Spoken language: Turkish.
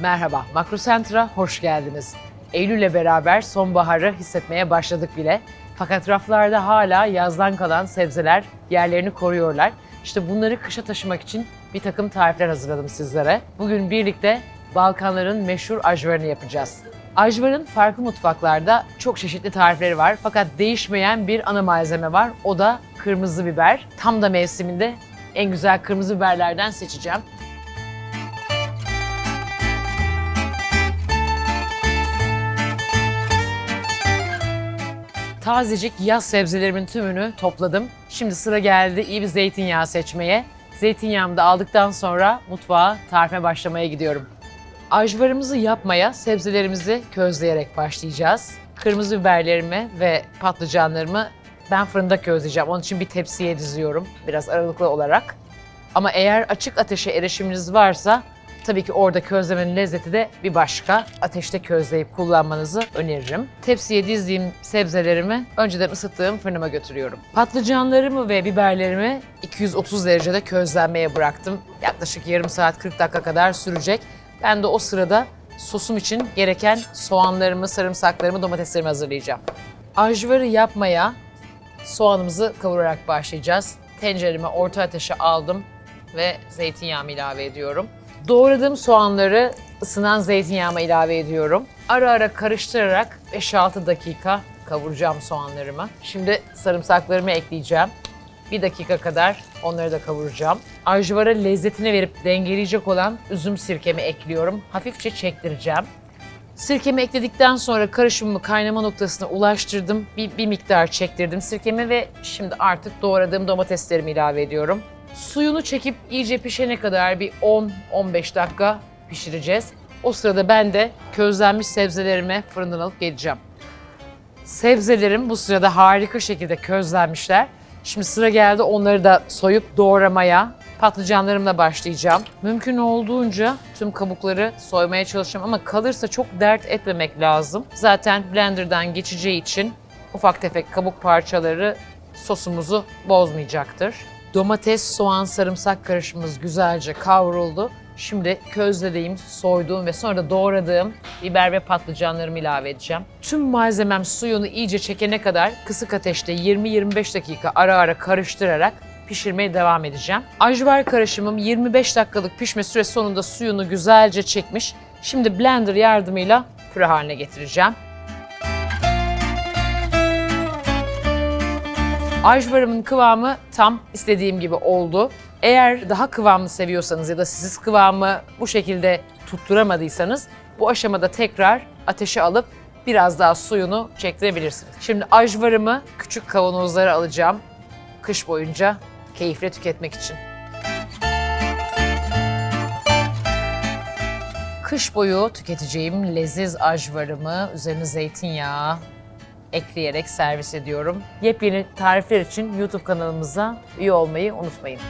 Merhaba, Makrosentra hoş geldiniz. Eylül'le beraber sonbaharı hissetmeye başladık bile. Fakat raflarda hala yazdan kalan sebzeler yerlerini koruyorlar. İşte bunları kışa taşımak için bir takım tarifler hazırladım sizlere. Bugün birlikte Balkanların meşhur ajvarını yapacağız. Ajvarın farklı mutfaklarda çok çeşitli tarifleri var fakat değişmeyen bir ana malzeme var. O da kırmızı biber. Tam da mevsiminde en güzel kırmızı biberlerden seçeceğim. Tazecik yaz sebzelerimin tümünü topladım. Şimdi sıra geldi iyi bir zeytinyağı seçmeye. Zeytinyağımı da aldıktan sonra mutfağa tarife başlamaya gidiyorum. Ajvarımızı yapmaya sebzelerimizi közleyerek başlayacağız. Kırmızı biberlerimi ve patlıcanlarımı ben fırında közleyeceğim. Onun için bir tepsiye diziyorum biraz aralıklı olarak. Ama eğer açık ateşe erişiminiz varsa tabii ki orada közlemenin lezzeti de bir başka. Ateşte közleyip kullanmanızı öneririm. Tepsiye dizdiğim sebzelerimi önceden ısıttığım fırınıma götürüyorum. Patlıcanlarımı ve biberlerimi 230 derecede közlenmeye bıraktım. Yaklaşık yarım saat 40 dakika kadar sürecek. Ben de o sırada sosum için gereken soğanlarımı, sarımsaklarımı, domateslerimi hazırlayacağım. Ajvarı yapmaya soğanımızı kavurarak başlayacağız. Tencereme orta ateşe aldım ve zeytinyağımı ilave ediyorum. Doğradığım soğanları ısınan zeytinyağıma ilave ediyorum. Ara ara karıştırarak 5-6 dakika kavuracağım soğanlarımı. Şimdi sarımsaklarımı ekleyeceğim. Bir dakika kadar onları da kavuracağım. Ajvara lezzetini verip dengeleyecek olan üzüm sirkemi ekliyorum. Hafifçe çektireceğim. Sirkemi ekledikten sonra karışımımı kaynama noktasına ulaştırdım. Bir, bir miktar çektirdim sirkemi ve şimdi artık doğradığım domateslerimi ilave ediyorum. Suyunu çekip iyice pişene kadar bir 10-15 dakika pişireceğiz. O sırada ben de közlenmiş sebzelerimi fırından alıp geleceğim. Sebzelerim bu sırada harika şekilde közlenmişler. Şimdi sıra geldi onları da soyup doğramaya. Patlıcanlarımla başlayacağım. Mümkün olduğunca tüm kabukları soymaya çalışacağım ama kalırsa çok dert etmemek lazım. Zaten blenderdan geçeceği için ufak tefek kabuk parçaları sosumuzu bozmayacaktır. Domates, soğan, sarımsak karışımımız güzelce kavruldu. Şimdi közlediğim, soyduğum ve sonra da doğradığım biber ve patlıcanlarımı ilave edeceğim. Tüm malzemem suyunu iyice çekene kadar kısık ateşte 20-25 dakika ara ara karıştırarak pişirmeye devam edeceğim. Ajvar karışımım 25 dakikalık pişme süresi sonunda suyunu güzelce çekmiş. Şimdi blender yardımıyla püre haline getireceğim. Ajvarımın kıvamı tam istediğim gibi oldu. Eğer daha kıvamlı seviyorsanız ya da siz kıvamı bu şekilde tutturamadıysanız bu aşamada tekrar ateşe alıp biraz daha suyunu çektirebilirsiniz. Şimdi ajvarımı küçük kavanozlara alacağım kış boyunca keyifle tüketmek için. Kış boyu tüketeceğim leziz ajvarımı üzerine zeytinyağı ekleyerek servis ediyorum. Yepyeni tarifler için YouTube kanalımıza üye olmayı unutmayın.